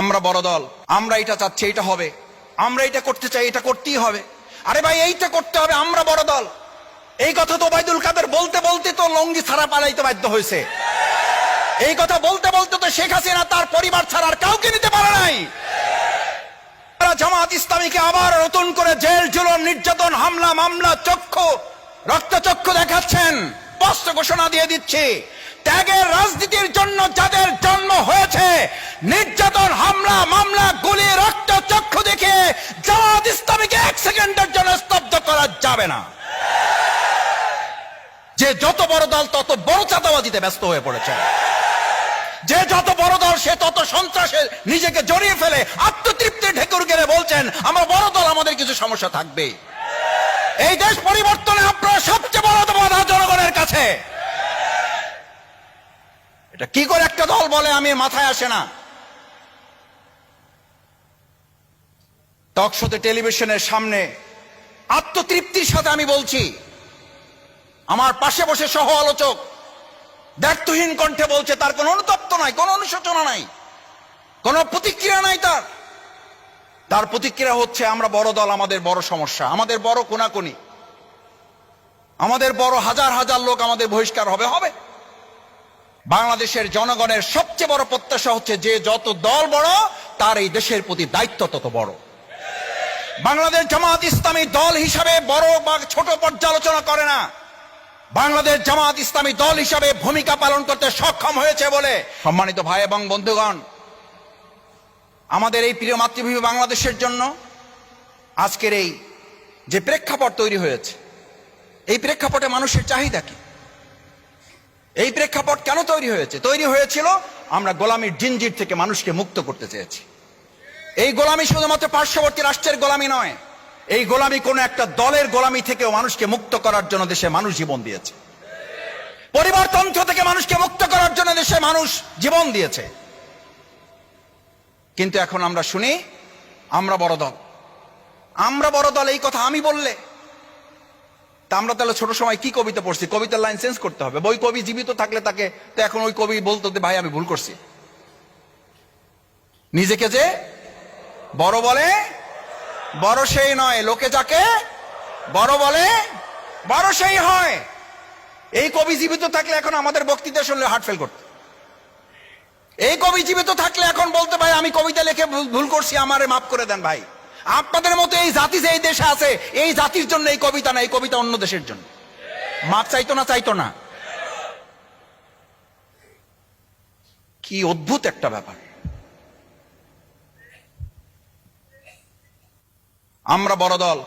আমরা বড় দল, আমরা এটা চাচ্ছি, এটা হবে। আমরা এটা করতে চাই, এটা করতেই হবে। আরে ভাই, এইটা করতে হবে, আমরা বড় দল। এই কথা তো ওবায়দুল কাদের বলতে বলতে তো লঙ্গি ছাড়া পালাইতে বাধ্য হয়েছে। এই কথা বলতে বলতে তো শেখ হাসিনা তার পরিবার ছাড়া আর কাউকে নিতে পারে নাই। জামাত ইসলামীকে আবার নতুন করে জেল, জুলুম, নির্যাতন, হামলা, মামলা, চক্ষু, রক্তচক্ষু দেখাচ্ছেন। স্পষ্ট ঘোষণা দিয়ে দিচ্ছি। ত্যাগের রাজনীতির জন্য যাদের জন্ম হয়েছে নির্যাতন হামলা মামলা গুলি রক্ত চক্ষু দেখে জামাত ইসলামীকে এক সেকেন্ডের জন্য স্তব্ধ করা যাবে না। যে যত বড় দল তত বড় চাঁদাবাজিতে ব্যস্ত হয়ে পড়েছে। যে যত বড় দল সে তত সন্ত্রাসে নিজেকে জড়িয়ে ফেলে, আত্মতৃপ্তির ঢেকুর গেলে বলছেন, আমরা বড় দল, আমাদের কিছু সমস্যা থাকবে। এই দেশ পরিবর্তনে আপনারা সবচেয়ে বড় বাধা জনগণের কাছে। এটা কি করে একটা দল বলে, আমি মাথায় আসে না। টকশোতে টেলিভিশনের সামনে আত্মতৃপ্তির সাথে আমি বলছি, আমার পাশে বসে সহ আলোচক ব্যর্থহীন কণ্ঠে বলছে, তার কোনো অনুতপ্ত নাই, কোনো অনুশোচনা নাই, কোনো প্রতিক্রিয়া নাই তার। তার প্রতিক্রিয়া হচ্ছে, আমরা বড় দল, আমাদের বড় সমস্যা, আমাদের বড় কোনাকুনি, আমাদের বড় হাজার হাজার লোক আমাদের বহিষ্কার হবে হবে। বাংলাদেশের জনগণের সবচেয়ে বড় প্রত্যাশা হচ্ছে, যে যত দল বড়, তার এই দেশের প্রতি দায়িত্ব তত বড়। বাংলাদেশ জামাত ইসলামী দল হিসাবে বড় বা ছোট পর্যালোচনা করে না। বাংলাদেশ জামাত ইসলামী দল হিসাবে ভূমিকা পালন করতে সক্ষম হয়েছে বলে সম্মানিত ভাই এবং বন্ধুগণ, আমাদের এই প্রিয় মাতৃভূমি বাংলাদেশের জন্য আজকের এই যে প্রেক্ষাপট তৈরি হয়েছে, এই প্রেক্ষাপটে মানুষের চাহিদা কি? এই প্রেক্ষাপট কেন তৈরি হয়েছে? তৈরি হয়েছিল, আমরা গোলামীর জিনজির থেকে মানুষকে মুক্ত করতে চেয়েছি। এই গোলামি শুধুমাত্র পার্শ্ববর্তী রাষ্ট্রের গোলামি নয়। এই গোলামি কোনো একটা দলের গোলামি থেকেও মানুষকে মুক্ত করার জন্য দেশে মানুষ জীবন দিয়েছে। পরিবারতন্ত্র থেকে মানুষকে মুক্ত করার জন্য দেশে মানুষ জীবন দিয়েছে। কিন্তু এখন আমরা শুনি, আমরা বড় দল। আমরা বড় দল, এই কথা আমি বললে। তা আমরা তাহলে ছোট সময় কি কবিতা পড়ছি? কবিতার লাইন চেঞ্জ করতে হবে। ওই কবি জীবিত থাকলে তাকে, তো এখন ওই কবি বলতো, ভাই, আমি ভুল করছি। নিজেকে যে বড় বলে, বড় সেই নয়। লোকে যাকে বড় বলে, বড় সেই হয়। এই কবি জীবিত থাকলে এখন আমাদের বক্তৃতা শুনলে হার্ট ফেল করত। এই কবি জীবিত থাকলে এখন বলতে ভাই আমি কবিতা লিখে ভুল- করছি, আমারে মাফ করে দেন ভাই। আপনাদের মতো এই জাতি যে এই দেশে আছে, এই জাতির জন্য এই কবিতা না, এই কবিতা অন্য দেশের জন্য। মাপ চাইতো না চাইতো না। কি অদ্ভুত একটা ব্যাপার। আমরা বড় দল।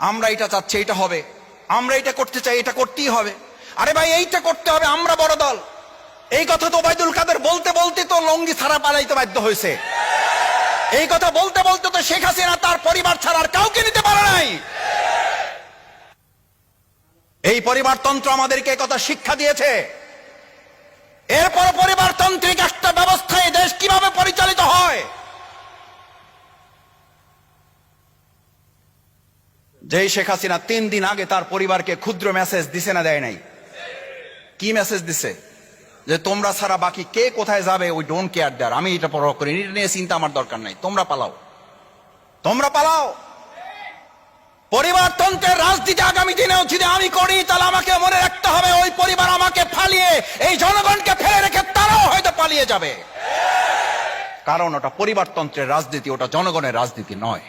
আমরা এটা চাচ্ছি, এটা হবে। আমরা এটা করতে চাই, এটা করতেই হবে। আরে ভাই, এইটা করতে হবে, আমরা বড় দল। এই কথা তো ওবায়দুল কাদের বলতে বলতে তো লঙ্গি ছাড়া পালাইতে বাধ্য হয়েছে। এই কথা বলতে বলতে তো শেখ হাসিনা তার পরিবার ছাড়া আর কাউকে নিতে পারে নাই। এই পরিবারতন্ত্র আমাদেরকে কথা শিক্ষা দিয়েছে। যেই শেখ হাসিনা তিন দিন আগে তার পরিবারকে ক্ষুদ্র মেসেজ দিছে না দেয় নাই? কি মেসেজ দিছে? যে তোমরা ছাড়া বাকি কে কোথায় যাবে ওই ডোন্ট কেয়ার দেয়ার আমি এটা পরোয়া করি এটা নিয়ে চিন্তা আমার দরকার নাই। তোমরা পালাও। তোমরা পালাও। পরিবারতন্ত্রের রাজনীতি আগামী দিনেও যদি আমি করি, তাহলে আমাকে মনে রাখতে হবে ওই পরিবার আমাকে ফালিয়ে, এই জনগণকে ফেলে রেখে তারাও হয়তো পালিয়ে যাবে। কারণ ওটা পরিবারতন্ত্রের রাজনীতি, ওটা জনগণের রাজনীতি নয়।